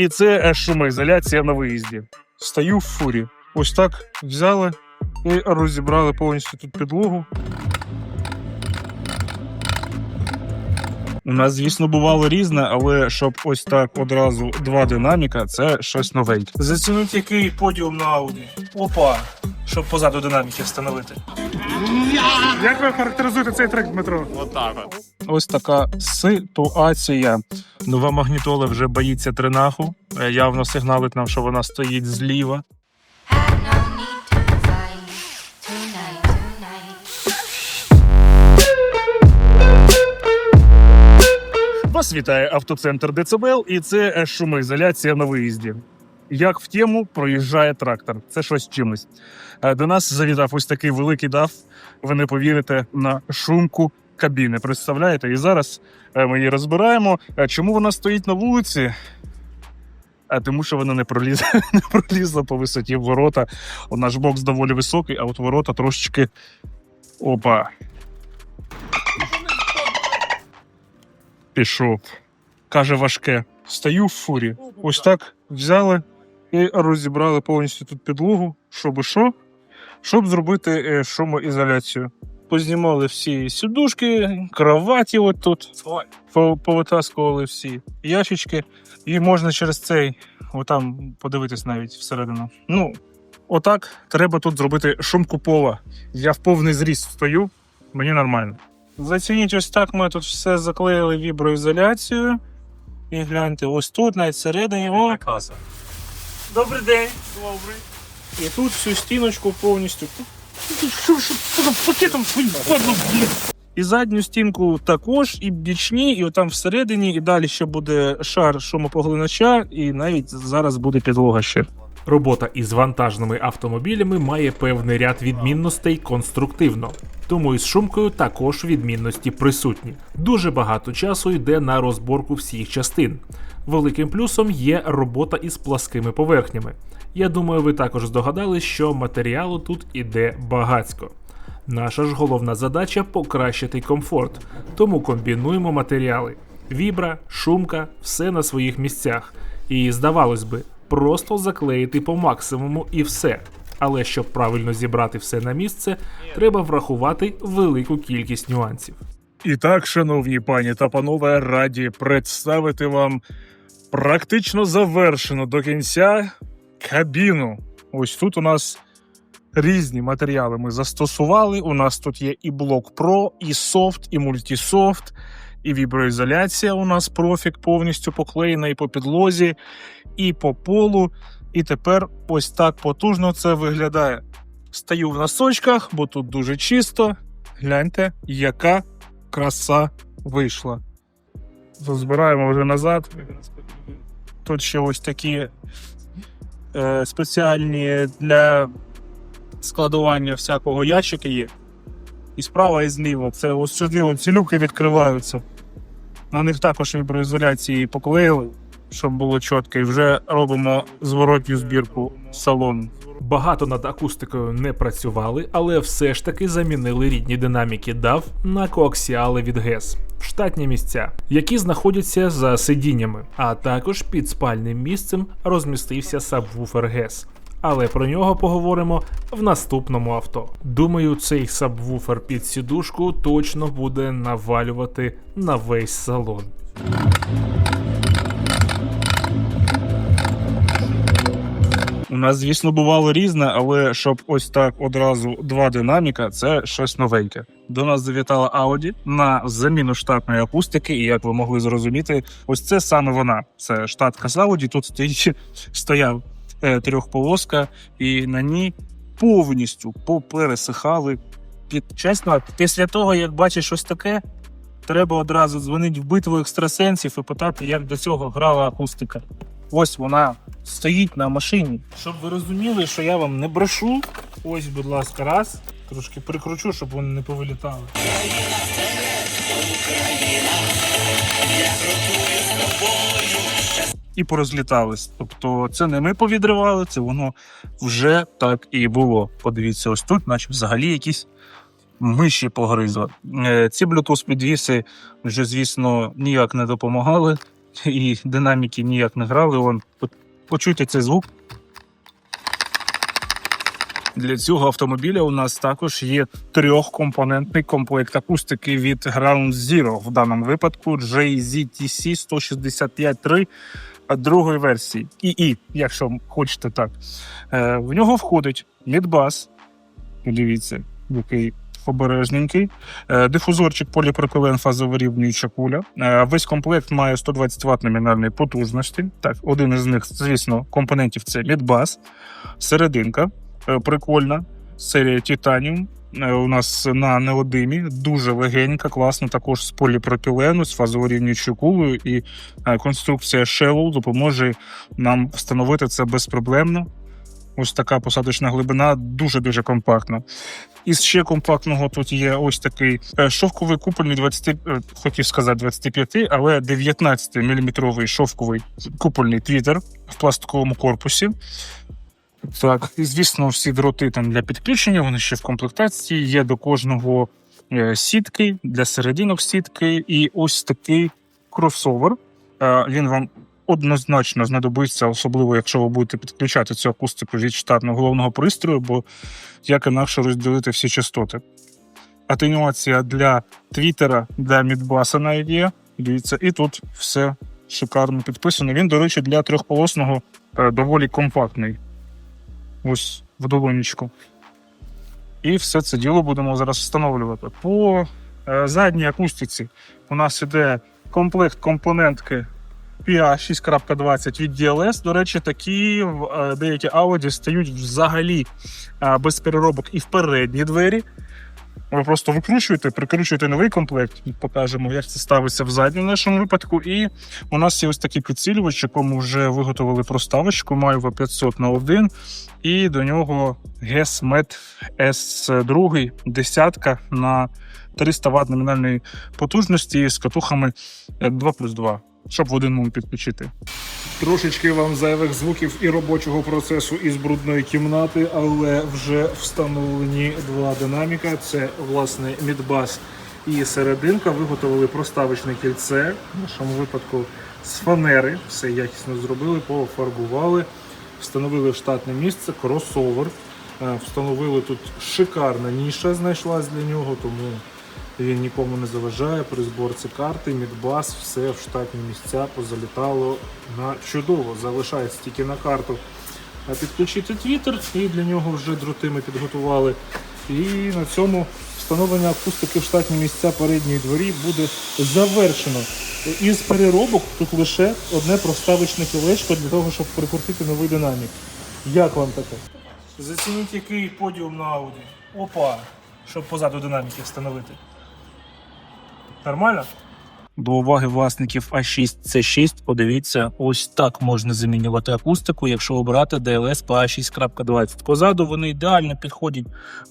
і це шумоізоляція на виїзді. Стою в фурі. Ось так взяли і розібрали повністю тут підлогу. У нас, звісно, бувало різне, але щоб ось так одразу два динаміка, це щось новеньке. Зацінуть який подіум на ауді. Опа! Щоб позаду динаміки встановити. Як ви характеризуєте цей трек, Дмитро? Отак от. Ось така ситуація. Нова магнітола вже боїться тринаху. Явно сигналить нам, що вона стоїть зліва. Вас вітає автоцентр Децибел, і це шумоізоляція на виїзді. Як в тему проїжджає трактор. Це щось чимось. Е, До нас завітав ось такий великий дав. Ви не повірите на шумку кабіни. Представляєте? І зараз е, ми її розбираємо. Е, Чому вона стоїть на вулиці? А тому, що вона не пролізла, не пролізла по висоті ворота. О, Наш бокс доволі високий, а от ворота трошечки. Опа. Пішов. Каже, важке. Стою в фурі. Ось так взяли і розібрали повністю тут підлогу, щоб що? Щоб зробити е, шумоізоляцію. Познімали всі сідушки, кроваті от тут, повитаскували всі ящички, і можна через цей, отам подивитись навіть всередину. Ну, отак треба тут зробити шумку пола. Я в повний зріст стою, мені нормально. Зацініть, ось так ми тут все заклеїли віброізоляцією. І гляньте, ось тут, навіть всередині. О. Добрий день. Добрий. І тут всю стіночку повністю. Що що, пакетом падло, блін. І задню стінку також, і бічні, і отам всередині, і далі ще буде шар шумопоглинача, і навіть зараз буде підлога ще. Робота із вантажними автомобілями має певний ряд відмінностей конструктивно, тому із шумкою також відмінності присутні. Дуже багато часу йде на розборку всіх частин. Великим плюсом є робота із пласкими поверхнями. Я думаю, ви також здогадались, що матеріалу тут іде багацько. Наша ж головна задача покращити комфорт, тому комбінуємо матеріали: вібра, шумка, все на своїх місцях. І здавалось би, просто заклеїти по максимуму і все. Але щоб правильно зібрати все на місце, треба врахувати велику кількість нюансів. І так, шановні пані та панове, раді представити вам практично завершену до кінця кабіну. Ось тут у нас різні матеріали ми застосували. У нас тут є і блок Pro, і софт, і мультисофт, і віброізоляція. У нас профік повністю поклеєна і по підлозі, і по полу. І тепер ось так потужно це виглядає. Стою в носочках, бо тут дуже чисто. Гляньте, яка краса вийшла. Розбираємо вже назад. Тут ще ось такі е, спеціальні для складування всякого ящики є. І справа, і зліва. Це ось сюди ці люки відкриваються. На них також віброізоляції поклеїли, щоб було чітко. І вже робимо зворотню збірку салону. Багато над акустикою не працювали, але все ж таки замінили рідні динаміки DAW на коаксіали від GES в штатні місця, які знаходяться за сидіннями, а також під спальним місцем розмістився сабвуфер GES. Але про нього поговоримо в наступному авто. Думаю, цей сабвуфер під сідушку точно буде навалювати на весь салон. У нас, звісно, бувало різне, але щоб ось так одразу два динаміка, це щось новеньке. До нас завітала Audi на заміну штатної акустики, і як ви могли зрозуміти, ось це саме вона. Це штатка з Audi. Тут стояв е, трьохполоска, і на ній повністю попересихали. Під чесно, після того, як бачиш щось таке, треба одразу дзвонити в битву екстрасенсів і питати, як до цього грала акустика. Ось вона стоїть на машині. Щоб ви розуміли, що я вам не брешу. Ось, будь ласка, раз. Трошки прикручу, щоб вони не повилітали. І порозлітались. Тобто це не ми повідривали, це воно вже так і було. Подивіться, ось тут, наче взагалі якісь миші погризли. Е, Ці Bluetooth підвіси вже, звісно, ніяк не допомагали. І динаміки ніяк не грали. Вон, почуйте цей звук. Для цього автомобіля у нас також є трьохкомпонентний комплект акустики від Ground Zero. В даному випадку JZTC 165.3 другої версії. ІІ, якщо хочете так. Е, в нього входить мідбас. Подивіться, який обережненький. Е, Дифузорчик поліпропилен фазовирівнююча куля. Е, Весь комплект має 120 Вт номінальної потужності. Так, один із них, звісно, компонентів це мідбас, серединка е, прикольна, серія. Е, У нас на неодимі дуже легенька, класна, також з поліпропілену, з фазоворівнюючою кулею, і конструкція Shallow допоможе нам встановити це безпроблемно. Ось така посадочна глибина, дуже-дуже компактна. Із ще компактного тут є ось такий е, шовковий купольний 20, е, хотів сказати 25, але 19 мм шовковий купольний твітер в пластиковому корпусі. Так, і звісно, всі дроти там для підключення, вони ще в комплектації. Є до кожного е, сітки для серединок сітки, і ось такий кросовер. Він вам однозначно знадобиться, особливо якщо ви будете підключати цю акустику від штатного головного пристрою, бо як інакше розділити всі частоти. Атенюація для твіттера, для мідбаса навіть є. Дивіться, і тут все шикарно підписано. Він, до речі, для трьохполосного е, доволі компактний. Ось в долонечку. І все це діло будемо зараз встановлювати. По е, задній акустиці у нас іде комплект компонентки PA 6.20 від DLS. До речі, такі е, деякі Audi стають взагалі е, без переробок і в передні двері. Ви просто викручуєте, прикручуєте новий комплект, покажемо, як це ставиться в задньому нашому випадку. І у нас є ось такий підсилювач, якому вже виготовили проставочку, маю V500 на 1, і до нього GESMET S2 десятка на 300 Вт номінальної потужності з катухами 2 плюс 2, щоб в один момент підключити. Трошечки вам зайвих звуків і робочого процесу із брудної кімнати, але вже встановлені два динаміка. Це власне мідбас і серединка. Виготовили проставочне кільце. В нашому випадку з фанери. Все якісно зробили, пофарбували, встановили в штатне місце, кросовер. Е, Встановили тут шикарна ніша, знайшлась для нього, тому він нікому не заважає при зборці карти, мідбас, все в штатні місця позалітало на чудово. Залишається тільки на карту а підключити твіттер, і для нього вже дроти ми підготували. І на цьому встановлення акустики в штатні місця передньої дворі буде завершено. Із переробок тут лише одне проставочне кілечко для того, щоб прикрутити новий динамік. Як вам таке? Зацініть який подіум на ауді. Опа! Щоб позаду динаміки встановити. Нормально? До уваги власників А6 C6, подивіться, ось так можна замінювати акустику, якщо обрати DLS по A6.20. Позаду вони ідеально підходять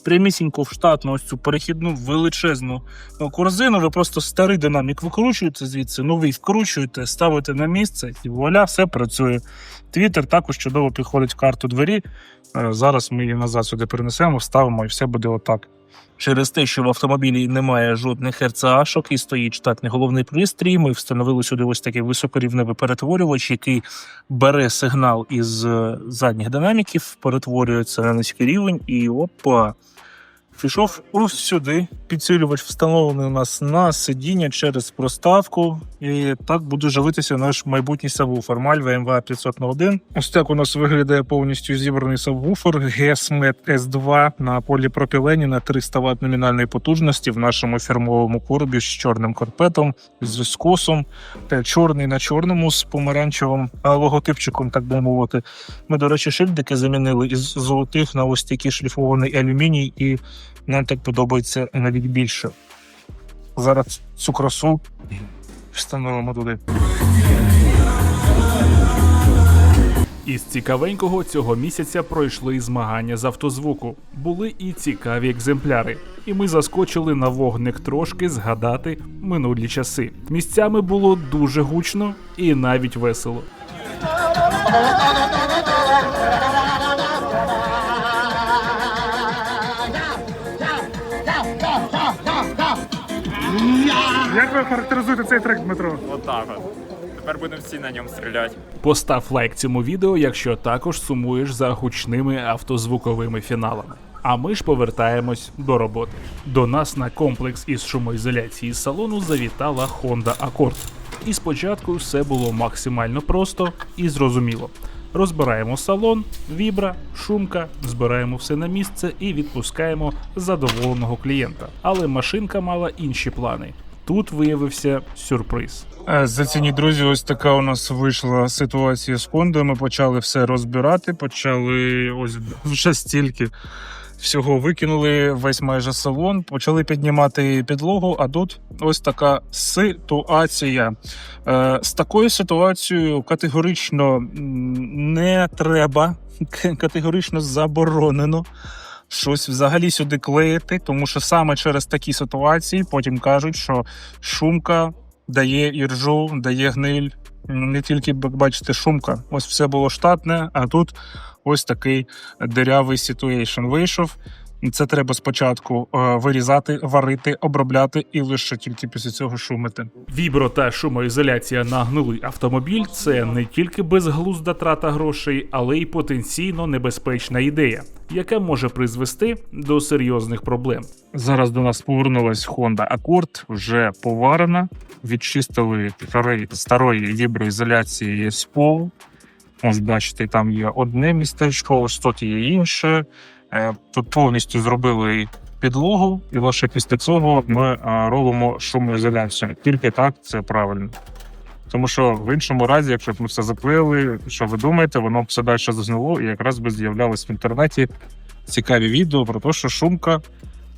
прямісінько в штатну ось цю перехідну величезну ну, корзину. Ви просто старий динамік викручуєте звідси, новий вкручуєте, ставите на місце і вуаля, все працює. Твіттер також чудово підходить в карту двері. Е, Зараз ми її назад сюди перенесемо, вставимо і все буде отак. Через те, що в автомобілі немає жодних РЦАшок і стоїть штатний головний пристрій, ми встановили сюди ось такий високорівневий перетворювач, який бере сигнал із е, задніх динаміків, перетворюється на низький рівень, і опа. Пішов ось сюди. Підсилювач встановлений у нас на сидіння через проставку. І так буде живитися наш майбутній сабвуфер MV 501. Ось так у нас виглядає повністю зібраний сабвуфер GSMET S2 на поліпропілені на 300 Вт номінальної потужності в нашому фірмовому коробі з чорним карпетом, з скосом, та чорний на чорному з помаранчевим логотипчиком, так би мовити. Ми, до речі, шильдики замінили із золотих на ось такий шліфований алюміній, і так подобається навіть більше. Зараз цю красу встановимо туди. Із цікавенького цього місяця пройшли змагання з автозвуку. Були і цікаві екземпляри. І ми заскочили на вогник трошки згадати минулі часи. Місцями було дуже гучно і навіть весело. Як ви характеризуєте цей трек, Дмитро? Отак от. Тепер будемо всі на ньому стріляти. Постав лайк цьому відео, якщо також сумуєш за гучними автозвуковими фіналами. А ми ж повертаємось до роботи. До нас на комплекс із шумоізоляції салону завітала Honda Accord. І спочатку все було максимально просто і зрозуміло. Розбираємо салон, вібра, шумка, збираємо все на місце і відпускаємо задоволеного клієнта. Але машинка мала інші плани. Тут виявився сюрприз. Е, Зацініть, друзі, ось така у нас вийшла ситуація з Хондою. Ми почали все розбирати, почали ось вже стільки всього викинули весь майже салон, почали піднімати підлогу. А тут ось така ситуація. Е, З такою ситуацією категорично не треба, категорично заборонено. Щось взагалі сюди клеїти, тому що саме через такі ситуації потім кажуть, що шумка дає іржу, дає гниль. Не тільки бачите, шумка. Ось все було штатне, а тут ось такий дирявий ситуейшн вийшов. Це треба спочатку е, вирізати, варити, обробляти і лише тільки після цього шумити. Вібро та шумоізоляція на гнилий автомобіль це не тільки безглузда трата грошей, але й потенційно небезпечна ідея, яка може призвести до серйозних проблем. Зараз до нас повернулась Honda Accord, вже поварена. Відчистили старої, старої віброізоляції з полу. Ось бачите, там є одне містечко, ось тут є інше. Е, Тут повністю зробили підлогу, і лише після цього ми е, робимо шумоізоляцію. Тільки так це правильно. Тому що в іншому разі, якщо б ми все заклеїли, що ви думаєте, воно б все далі згнило, і якраз би з'являлось в інтернеті цікаві відео про те, що шумка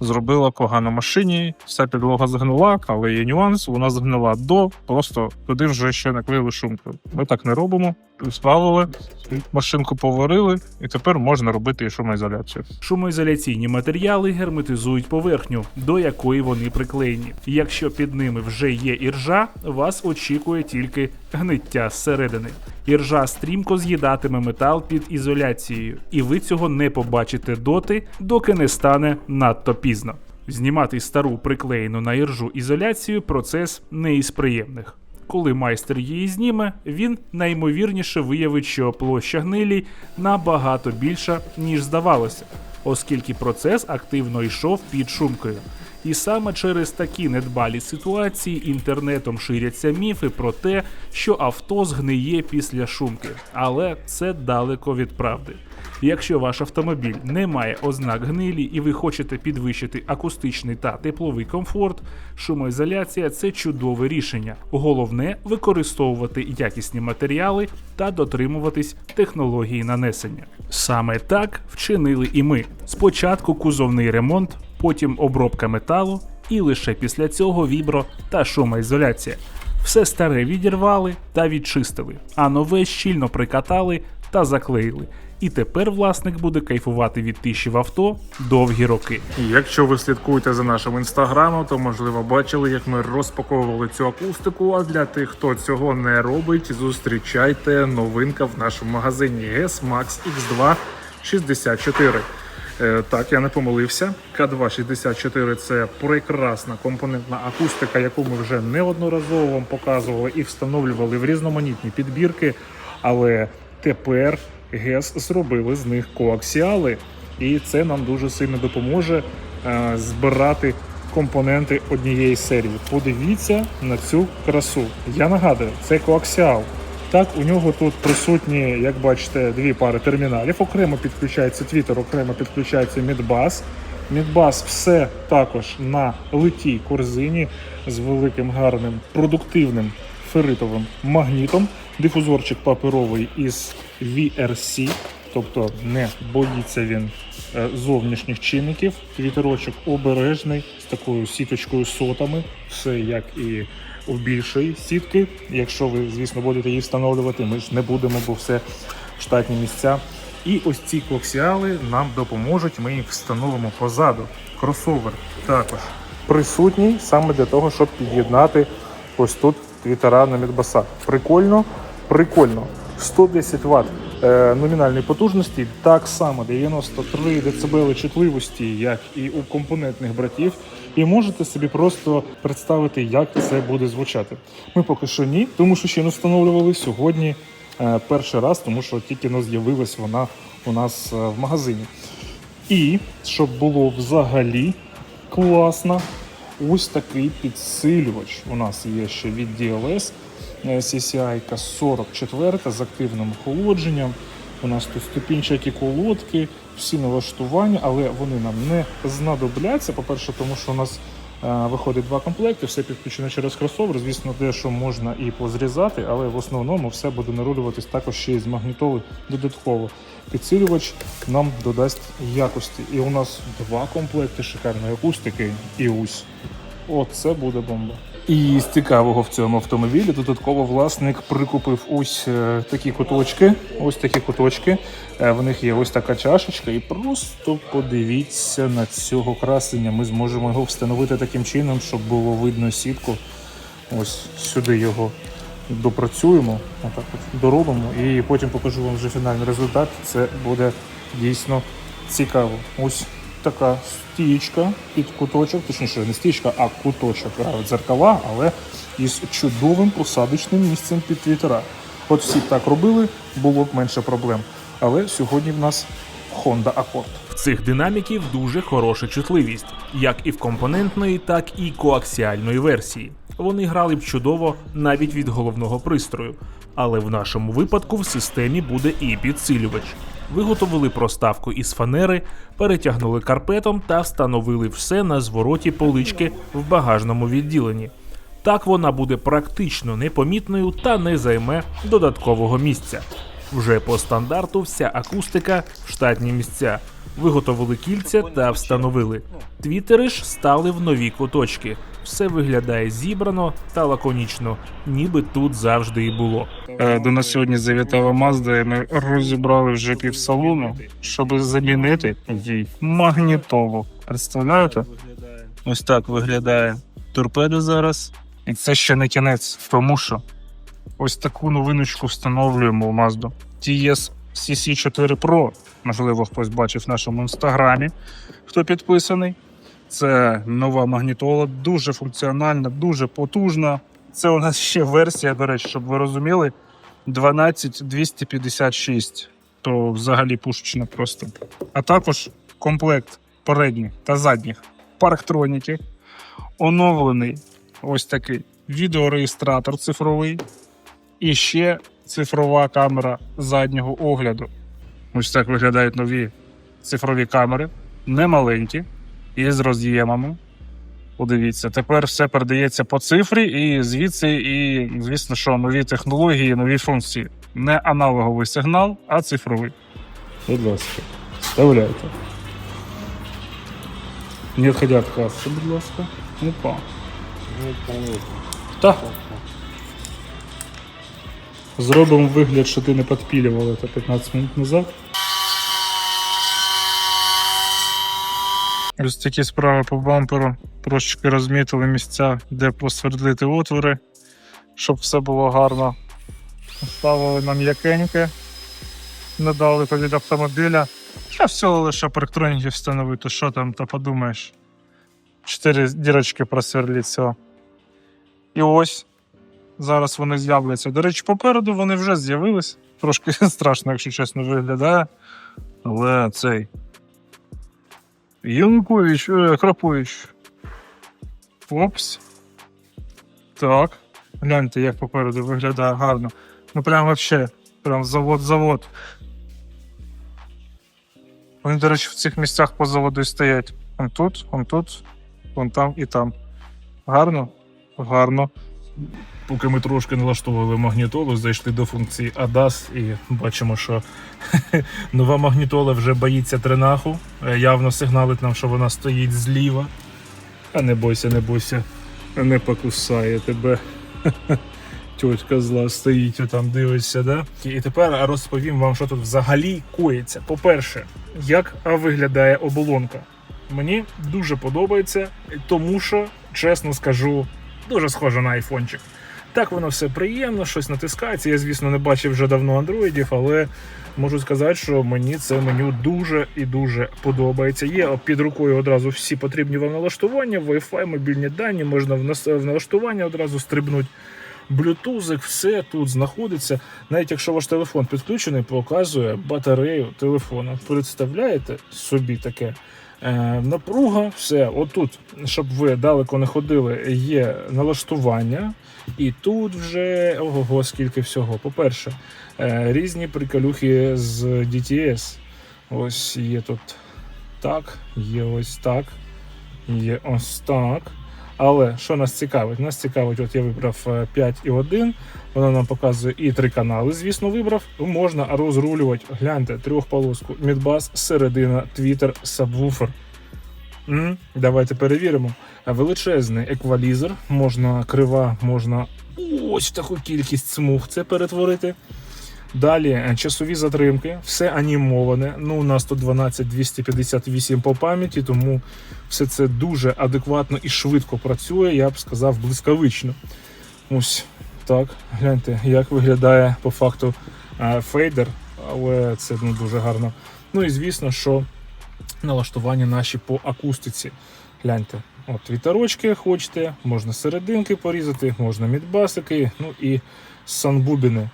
зробила погано машині, вся підлога згнила, але є нюанс, вона згнила до, просто туди вже ще наклеїли шумку. Ми так не робимо. Сплавили, машинку поварили, і тепер можна робити і шумоізоляцію. Шумоізоляційні матеріали герметизують поверхню, до якої вони приклеєні. Якщо під ними вже є іржа, вас очікує тільки гниття зсередини. Іржа стрімко з'їдатиме метал під ізоляцією, і ви цього не побачите доти, доки не стане надто пізно. Знімати стару приклеєну на іржу ізоляцію процес не із приємних. Коли майстер її зніме, він наймовірніше виявить, що площа гнилі набагато більша, ніж здавалося, оскільки процес активно йшов під шумкою. І саме через такі недбалі ситуації інтернетом ширяться міфи про те, що авто згниє після шумки, але це далеко від правди. Якщо ваш автомобіль не має ознак гнилі і ви хочете підвищити акустичний та тепловий комфорт, шумоізоляція це чудове рішення. Головне використовувати якісні матеріали та дотримуватись технології нанесення. Саме так вчинили і ми. Спочатку кузовний ремонт, потім обробка металу, і лише після цього вібро та шумоізоляція. Все старе відірвали та відчистили, а нове щільно прикатали та заклеїли. І тепер власник буде кайфувати від тиші в авто довгі роки. Якщо ви слідкуєте за нашим інстаграмом, то можливо бачили, як ми розпаковували цю акустику. А для тих, хто цього не робить, зустрічайте новинка в нашому магазині GES Max X2 64. Е, Так, я не помилився. К264 це прекрасна компонентна акустика, яку ми вже неодноразово вам показували і встановлювали в різноманітні підбірки. Але тепер ГЕС зробили з них коаксіали, і це нам дуже сильно допоможе е, збирати компоненти однієї серії. Подивіться на цю красу. Я нагадую, це коаксіал. Так, у нього тут присутні, як бачите, дві пари терміналів. Окремо підключається твіттер, окремо підключається Мідбас. Мідбас все також на литій корзині з великим гарним продуктивним ферритовим магнітом. Дифузорчик паперовий із VRC, тобто не боїться він е, зовнішніх чинників. Твітерочок обережний з такою сіточкою сотами, все як і у більшої сітки. Якщо ви, звісно, будете її встановлювати, ми ж не будемо, бо все штатні місця. І ось ці коксіали нам допоможуть. Ми їх встановимо позаду. Кросовер також присутній саме для того, щоб під'єднати ось тут твітера на Мідбаса. Прикольно, прикольно. 110 Вт е, номінальної потужності, так само 93 дБ чутливості, як і у компонентних братів. і можете собі просто представити, як це буде звучати. Ми поки що ні, тому що ще не встановлювали сьогодні е, перший раз, тому що тільки не з'явилась вона у нас е, в магазині. І щоб було взагалі класно, ось такий підсилювач. У нас є ще від DLS CCI 44 з активним охолодженням. У нас тут ступінчаті колодки, всі налаштування, але вони нам не знадобляться. По-перше, тому що у нас е, виходить два комплекти, все підключено через кросовер. Звісно, дещо можна і позрізати, але в основному все буде нарулюватись також ще й з магнітоли додатково. Підсилювач нам додасть якості. І у нас два комплекти шикарної акустики і ось. Оце буде бомба. І з цікавого в цьому автомобілі додатково власник прикупив ось е, такі куточки. Ось такі куточки. Е, В них є ось така чашечка, і просто подивіться на цього красення. Ми зможемо його встановити таким чином, щоб було видно сітку. Ось сюди його допрацюємо, отак от доробимо, і потім покажу вам вже фінальний результат. Це буде дійсно цікаво. Ось така стічка під куточок, точніше, не стічка, а куточок дзеркала, але із чудовим посадочним місцем під твітера. От всі так робили, було б менше проблем. Але сьогодні в нас Honda Accord. В цих динаміків дуже хороша чутливість, як і в компонентної, так і коаксіальної версії. Вони грали б чудово навіть від головного пристрою, але в нашому випадку в системі буде і підсилювач. Виготовили проставку із фанери, перетягнули карпетом та встановили все на звороті полички в багажному відділенні. Так вона буде практично непомітною та не займе додаткового місця. Вже по стандарту вся акустика в штатні місця. Виготовили кільця та встановили. Твітери ж стали в нові куточки. Все виглядає зібрано та лаконічно, ніби тут завжди і було. Е, До нас сьогодні завітала Mazda, і ми розібрали вже півсалону, щоб замінити їй магнітолу. Представляєте? Ось так виглядає торпеда зараз. І це ще не кінець, тому що ось таку новиночку встановлюємо в Mazda. TS CC4 Pro. Можливо, хтось бачив в нашому інстаграмі, хто підписаний. Це нова магнітола, дуже функціональна, дуже потужна. Це у нас ще версія, до речі, щоб ви розуміли, 12256. То взагалі пушечна просто. А також комплект передніх та задніх парктроніки. Оновлений ось такий відеореєстратор цифровий. І ще цифрова камера заднього огляду. Ось так виглядають нові цифрові камери, немаленькі, і з роз'ємами. Подивіться, тепер все передається по цифрі, і звідси, і, звісно, що нові технології, нові функції. Не аналоговий сигнал, а цифровий. Будь ласка, вставляйте. Не відходя від каси, будь ласка. Опа. Так. Зробимо вигляд, що ти не підпілював це 15 минут назад. Ось такі справи по бамперу. Трошечки розмітили місця, де посвердлити отвори, щоб все було гарно. Ставили нам м'якеньке, недалеко від автомобіля. Та всього лише парктроніки встановити, що там, то подумаєш. Чотири дірочки просверліть все. І ось зараз вони з'являться. До речі, попереду вони вже з'явились. Трошки страшно, якщо чесно, виглядає. Але цей. Янукович, е, Крапович. Опс. Так. Гляньте, як попереду виглядає гарно. Ну прям вообще, прям завод-завод. Вони, до речі, в цих місцях по заводу і стоять. Он тут, он тут, он там і там. Гарно? Гарно. Поки ми трошки налаштовували магнітолу, зайшли до функції ADAS і бачимо, що нова магнітола вже боїться тренаху. Е, Явно сигналить нам, що вона стоїть зліва. А не бойся, не бойся, не покусає тебе. Тьотька зла стоїть там, дивиться, да? І тепер розповім вам, що тут взагалі коїться. По-перше, як виглядає оболонка. Мені дуже подобається, тому що, чесно скажу, дуже схоже на айфончик. Так воно все приємно, щось натискається. Я, звісно, не бачив вже давно андроїдів, але Можу сказати, що мені це меню дуже і дуже подобається. Є під рукою одразу всі потрібні вам налаштування, Wi-Fi, мобільні дані, можна в налаштування одразу стрибнути. Блютузик, все тут знаходиться. Навіть якщо ваш телефон підключений, показує батарею телефона. Представляєте собі таке? Е, напруга, все. Отут, щоб ви далеко не ходили, є налаштування. І тут вже ого, скільки всього. По-перше, е, різні приколюхи з DTS. Ось є тут так, є ось так, є ось так. Але що нас цікавить? Нас цікавить, от я вибрав е, 5 і 1. Вона нам показує і три канали. Звісно, вибрав. Можна розрулювати. Гляньте, трьохполоску, мідбас, середина, твіттер, сабвуфер. М, Давайте перевіримо. Е, Величезний еквалізер, можна крива, можна ось таку кількість смуг це перетворити. Далі е, часові затримки, все анімоване. Ну, у нас тут 12 258 по пам'яті, тому все це дуже адекватно і швидко працює, я б сказав, блискавично. Ось так. Гляньте, як виглядає по факту е, фейдер, але це ну, дуже гарно. Ну і звісно, що налаштування наші по акустиці. Гляньте, от вітерочки хочете, можна серединки порізати, можна мідбасики, ну і санбубіни.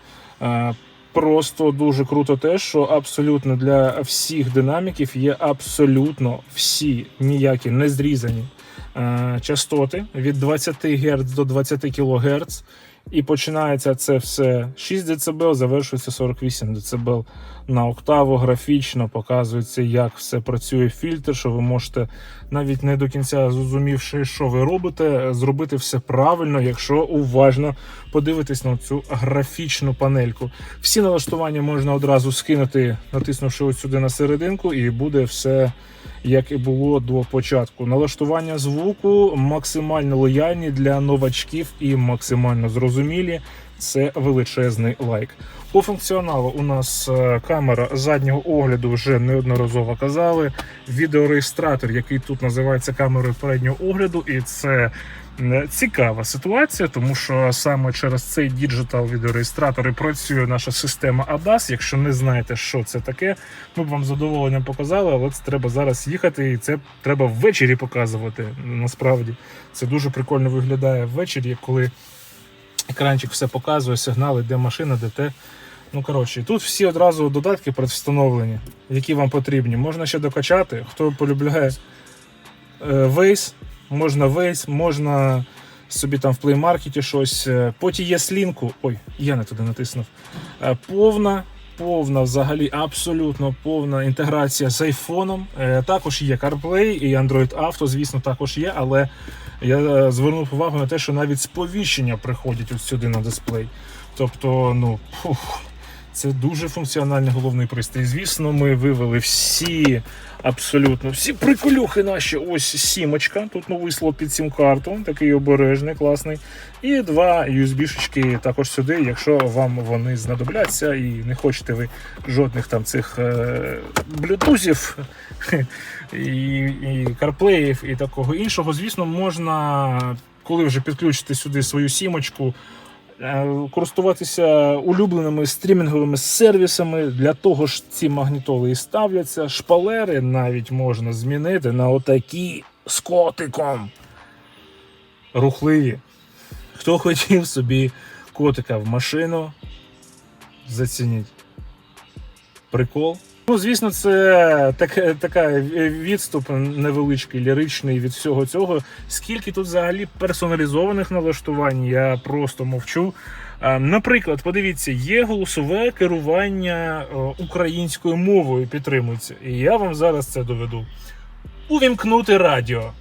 Просто дуже круто те, що абсолютно для всіх динаміків є абсолютно всі ніякі не зрізані е, частоти від 20 Гц до 20 кГц. І починається це все 6 дБ, завершується 48 дБ на октаву. Графічно показується, як все працює фільтр, що ви можете, навіть не до кінця зрозумівши, що ви робите, зробити все правильно, якщо уважно подивитись на цю графічну панельку. Всі налаштування можна одразу скинути, натиснувши ось сюди на серединку, і буде все як і було до початку. Налаштування звуку максимально лояльні для новачків і максимально зрозумілі. Це величезний лайк. По функціоналу у нас е, камера заднього огляду вже неодноразово казали. Відеореєстратор, який тут називається камерою переднього огляду, і це цікава ситуація, тому що саме через цей діджитал відеореєстратор і працює наша система ADAS. Якщо не знаєте, що це таке, ми б вам з задоволенням показали, але це треба зараз їхати, і це треба ввечері показувати. Насправді це дуже прикольно виглядає ввечері, коли екранчик все показує, сигнали, де машина, де те. Ну, коротше, тут всі одразу додатки предвстановлені, які вам потрібні. Можна ще докачати. Хто полюбляє е, Waze, можна Waze, можна собі там в плеймаркеті щось. е, По TS лінку. Ой, я не туди натиснув. Е, Повна, повна, взагалі абсолютно повна інтеграція з айфоном. Е, Також є CarPlay і Android Auto, звісно, також є, але я звернув увагу на те, що навіть сповіщення приходять от сюди на дисплей. Тобто, ну, фух, це дуже функціональний головний пристрій. Звісно, ми вивели всі, абсолютно всі приколюхи наші. Ось сімочка. Тут новий слот під сім-карту, такий обережний, класний. І два USB-шечки також сюди, якщо вам вони знадобляться і не хочете ви жодних там цих е, блютузів і, і CarPlay, і такого іншого. Звісно, можна, коли вже підключити сюди свою сімочку, користуватися улюбленими стрімінговими сервісами. Для того ж ці магнітоли і ставляться. Шпалери навіть можна змінити на отакі з котиком. Рухливі. Хто хотів собі котика в машину, зацініть. Прикол. Ну, звісно, це така відступ невеличкий, ліричний від всього цього. Скільки тут взагалі персоналізованих налаштувань, я просто мовчу. Наприклад, подивіться, є голосове керування е, українською мовою підтримується. І я вам зараз це доведу. Увімкнути радіо.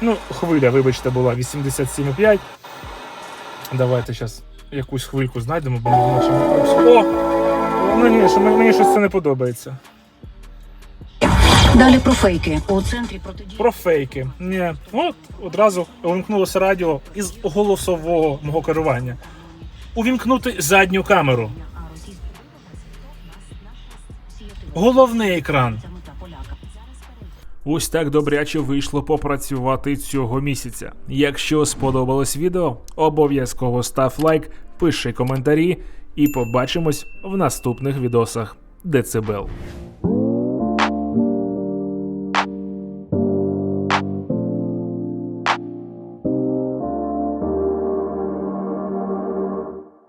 Ну, хвиля, вибачте, була 87,5. Давайте зараз якусь хвильку знайдемо, бо ми. О! Мені, що- мені щось це не подобається. Далі про фейки у центрі протидії. Про фейки. Ні. От одразу увімкнулося радіо із голосового мого керування. Увімкнути задню камеру. Головний екран. Ось так добряче вийшло попрацювати цього місяця. Якщо сподобалось відео, обов'язково став лайк, пиши коментарі і побачимось в наступних відосах Децибел.